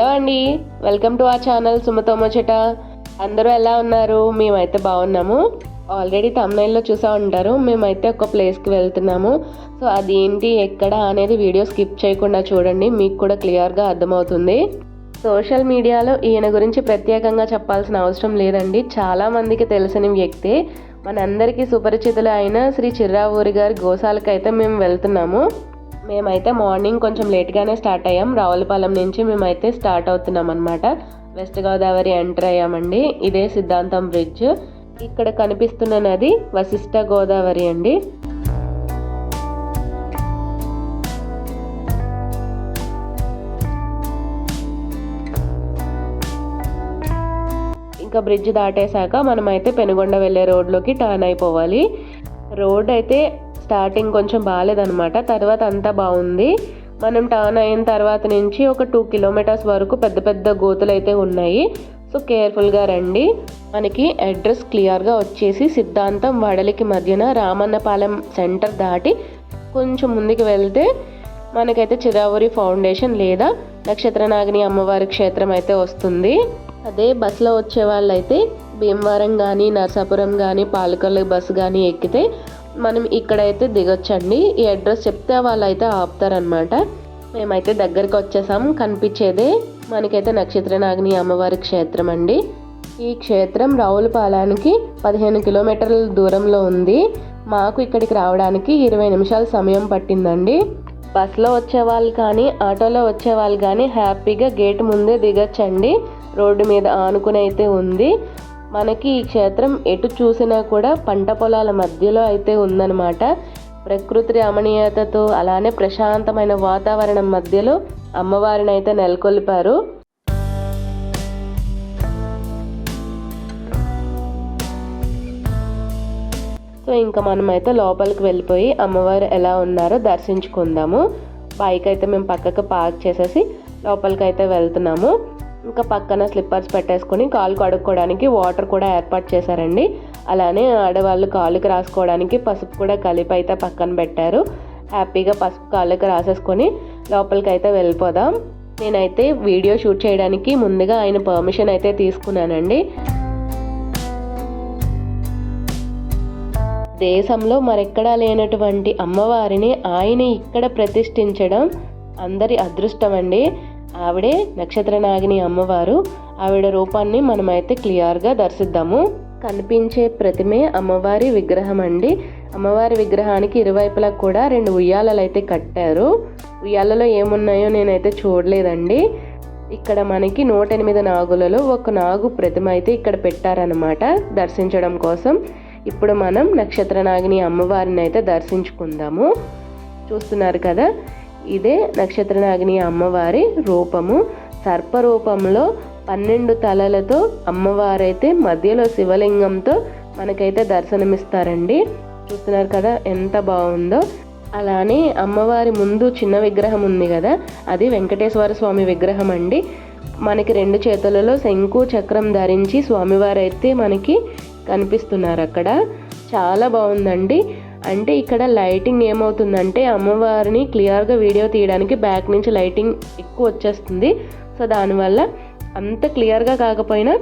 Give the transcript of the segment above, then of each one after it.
Hello అండి. Welcome to ఆ channel సుమతోమచట అందరూ ఎలా ఉన్నారు? మేమైతే బాగున్నాము. ఆల్రెడీ తమ్నైల్లో చూసా ఉంటారు. మేమైతే ఒక ప్లేస్కి వెళ్తున్నాము. సో అది ఏంటి ఎక్కడ అనేది వీడియో స్కిప్ చేయకుండా చూడండి. మీకు కూడా క్లియర్గా అర్థమవుతుంది. సోషల్ మీడియాలో ఈయన గురించి ప్రత్యేకంగా చెప్పాల్సిన అవసరం లేదండి. చాలా మందికి తెలిసిన వ్యక్తి. మనందరికీ సుపరిచితులు అయిన శ్రీ చిర్రావూరి గారి గోశాలకు అయితే మేము వెళ్తున్నాము. మేమైతే మార్నింగ్ కొంచెం లేట్గానే స్టార్ట్ అయ్యాం. రావులపాలెం నుంచి మేమైతే స్టార్ట్ అవుతున్నాం అనమాట వెస్ట్ గోదావరి ఎంటర్ అయ్యామండి. ఇదే సిద్ధాంతం బ్రిడ్జ్. ఇక్కడ కనిపిస్తున్న నది వశిష్ట గోదావరి అండి. ఇంకా బ్రిడ్జ్ దాటేశాక మనమైతే పెనుగొండ వెళ్ళే రోడ్లోకి టర్న్ అయిపోవాలి. రోడ్ అయితే స్టార్టింగ్ కొంచెం బాగాలేదనమాట తర్వాత అంతా బాగుంది. మనం టర్న్ అయిన తర్వాత నుంచి ఒక టూ కిలోమీటర్స్ వరకు పెద్ద పెద్ద గోతులు అయితే ఉన్నాయి. సో కేర్ఫుల్గా రండి. మనకి అడ్రస్ క్లియర్గా వచ్చేసి సిద్ధాంతం వడలికి మధ్యన రామన్నపాలెం సెంటర్ దాటి కొంచెం ముందుకు వెళ్తే మనకైతే చిరావరి ఫౌండేషన్ లేదా నక్షత్రనాగిని అమ్మవారి క్షేత్రం అయితే వస్తుంది. అదే బస్సులో వచ్చే వాళ్ళైతే భీమవరం కానీ నరసాపురం కానీ పాలకొల్లు బస్సు కానీ ఎక్కితే మనం ఇక్కడైతే దిగొచ్చండి. ఈ అడ్రస్ చెప్తే వాళ్ళు అయితే ఆపుతారనమాట మేమైతే దగ్గరికి వచ్చేసాం. కనిపించేదే మనకైతే నక్షత్ర నాగిని అమ్మవారి క్షేత్రం అండి. ఈ క్షేత్రం రావులపాలానికి పదిహేను కిలోమీటర్ల దూరంలో ఉంది. మాకు ఇక్కడికి రావడానికి ఇరవై నిమిషాల సమయం పట్టిందండి. బస్సులో వచ్చే వాళ్ళు కానీ ఆటోలో వచ్చే వాళ్ళు కానీ హ్యాపీగా గేట్ ముందే దిగచ్చండి. రోడ్డు మీద ఆనుకుని అయితే ఉంది. మనకి ఈ క్షేత్రం ఎటు చూసినా కూడా పంట పొలాల మధ్యలో అయితే ఉందన్నమాట. ప్రకృతి రమణీయతతో అలానే ప్రశాంతమైన వాతావరణం మధ్యలో అమ్మవారిని అయితే నెలకొల్పారు. సో ఇంకా మనమైతే లోపలికి వెళ్ళిపోయి అమ్మవారు ఎలా ఉన్నారో దర్శించుకుందాము. బైక్ అయితే మేము పక్కకు పార్క్ చేసేసి లోపలికి అయితే వెళ్తున్నాము. ఇంకా పక్కన స్లిప్పర్స్ పెట్టేసుకొని కాలు కడుక్కోవడానికి వాటర్ కూడా ఏర్పాటు చేశారండి. అలానే ఆడవాళ్ళు కాలుకి రాసుకోవడానికి పసుపు కూడా కలిపి అయితే పక్కన పెట్టారు. హ్యాపీగా పసుపు కాళ్ళకి రాసేసుకొని లోపలికి అయితే వెళ్ళిపోదాం. నేనైతే వీడియో షూట్ చేయడానికి ముందుగా ఆయన పర్మిషన్ అయితే తీసుకున్నానండి. దేశంలో మరెక్కడా లేనటువంటి అమ్మవారిని ఆయన ఇక్కడ ప్రతిష్ఠించడం అందరి అదృష్టం అండి ఆవిడే నక్షత్ర నాగిని అమ్మవారు. ఆవిడ రూపాన్ని మనమైతే క్లియర్గా దర్శిద్దాము. కనిపించే ప్రతిమే అమ్మవారి విగ్రహం అండి అమ్మవారి విగ్రహానికి ఇరువైపులా కూడా రెండు ఉయ్యాలలు అయితే కట్టారు. ఉయ్యాలలో ఏమున్నాయో నేనైతే చూడలేదండి. ఇక్కడ మనకి నూట ఎనిమిది నాగులలో ఒక నాగు ప్రతిమ అయితే ఇక్కడ పెట్టారనమాట దర్శించడం కోసం. ఇప్పుడు మనం నక్షత్ర నాగిని అమ్మవారిని అయితే దర్శించుకుందాము. చూస్తున్నారు కదా? ఇదే నక్షత్రనాగిని అమ్మవారి రూపము. సర్పరూపంలో పన్నెండు తలలతో అమ్మవారైతే మధ్యలో శివలింగంతో మనకైతే దర్శనమిస్తారండి. చూస్తున్నారు కదా ఎంత బాగుందో. అలానే అమ్మవారి ముందు చిన్న విగ్రహం ఉంది కదా అది వెంకటేశ్వర స్వామి విగ్రహం అండి మనకి రెండు చేతులలో శంకు చక్రం ధరించి స్వామివారైతే మనకి కనిపిస్తున్నారు అక్కడ. చాలా బాగుందండి. అంటే ఇక్కడ లైటింగ్ ఏమవుతుందంటే అమ్మవారిని క్లియర్గా వీడియో తీయడానికి బ్యాక్ నుంచి లైటింగ్ ఎక్కువ వచ్చేస్తుంది. సో దానివల్ల అంత క్లియర్గా కాకపోయినా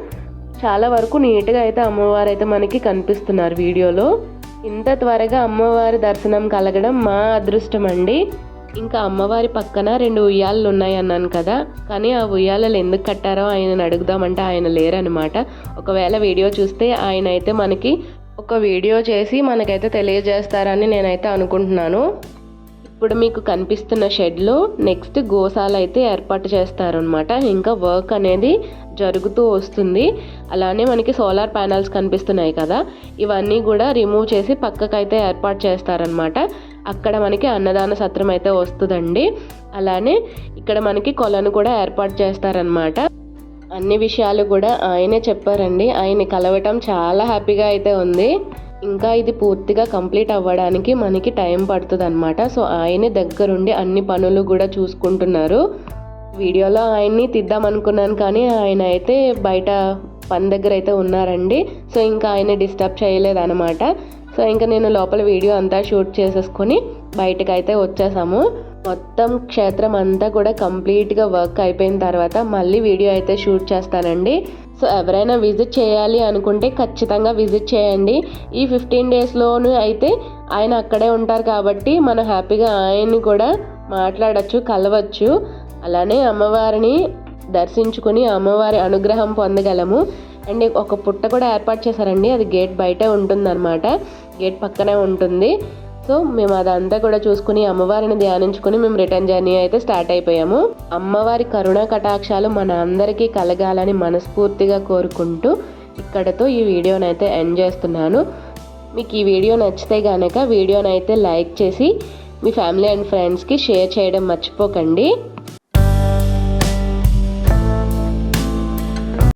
చాలా వరకు నీట్గా అయితే అమ్మవారు అయితే మనకి కనిపిస్తున్నారు వీడియోలో. ఇంత త్వరగా అమ్మవారి దర్శనం కలగడం మా అదృష్టం అండి. ఇంకా అమ్మవారి పక్కన రెండు ఉయ్యాలలు ఉన్నాయి అన్నాను కదా కానీ ఆ ఉయ్యాలలు ఎందుకు కట్టారో ఆయనను అడుగుదామంటే ఆయన లేరనమాట ఒకవేళ వీడియో చూస్తే ఆయన అయితే మనకి ఒక వీడియో చేసి మనకైతే తెలియజేస్తారని నేనైతే అనుకుంటున్నాను. ఇప్పుడు మీకు కనిపిస్తున్న షెడ్లో నెక్స్ట్ గోశాల అయితే ఏర్పాటు చేస్తారనమాట ఇంకా వర్క్ అనేది జరుగుతూ వస్తుంది. అలానే మనకి సోలార్ ప్యానల్స్ కనిపిస్తున్నాయి కదా. ఇవన్నీ కూడా రిమూవ్ చేసి పక్కకైతే ఏర్పాటు చేస్తారనమాట అక్కడ మనకి అన్నదాన సత్రం అయితే వస్తుందండి. అలానే ఇక్కడ మనకి కొలను కూడా ఏర్పాటు చేస్తారనమాట అన్ని విషయాలు కూడా ఆయనే చెప్పారండి. ఆయన కలవటం చాలా హ్యాపీగా అయితే ఉంది. ఇంకా ఇది పూర్తిగా కంప్లీట్ అవ్వడానికి మనకి టైం పడుతుంది అనమాట సో ఆయనే దగ్గరుండి అన్ని పనులు కూడా చూసుకుంటున్నారు. వీడియోలో ఆయన్ని తీద్దాం అనుకున్నాను కానీ ఆయన అయితే బయట పని దగ్గర అయితే ఉన్నారండి. సో ఇంకా ఆయన డిస్టర్బ్ చేయలేదన్నమాట. అనమాట సో ఇంకా నేను లోపల వీడియో అంతా షూట్ చేసేసుకొని బయటకు అయితే వచ్చేసాము. మొత్తం క్షేత్రం అంతా కూడా కంప్లీట్గా వర్క్ అయిపోయిన తర్వాత మళ్ళీ వీడియో అయితే షూట్ చేస్తానండి. సో ఎవరైనా విజిట్ చేయాలి అనుకుంటే ఖచ్చితంగా విజిట్ చేయండి. ఈ ఫిఫ్టీన్ డేస్లోనూ అయితే ఆయన అక్కడే ఉంటారు కాబట్టి మనం హ్యాపీగా ఆయన్ని కూడా మాట్లాడచ్చు కలవచ్చు. అలానే అమ్మవారిని దర్శించుకుని అమ్మవారి అనుగ్రహం పొందగలము. అండ్ ఒక పుట్ట కూడా ఏర్పాటు చేశారండి. అది గేట్ బయటే ఉంటుందన్నమాట. గేట్ పక్కనే ఉంటుంది. సో మేము అదంతా కూడా చూసుకుని అమ్మవారిని ధ్యానించుకుని మేము రిటర్న్ జర్నీ అయితే స్టార్ట్ అయిపోయాము. అమ్మవారి కరుణా కటాక్షాలు మన అందరికీ కలగాలని మనస్ఫూర్తిగా కోరుకుంటూ ఇక్కడతో ఈ వీడియోని అయితే ఎండ్ చేస్తున్నాను. మీకు ఈ వీడియో నచ్చితే కనుక వీడియోని అయితే లైక్ చేసి మీ ఫ్యామిలీ అండ్ ఫ్రెండ్స్కి షేర్ చేయడం మర్చిపోకండి.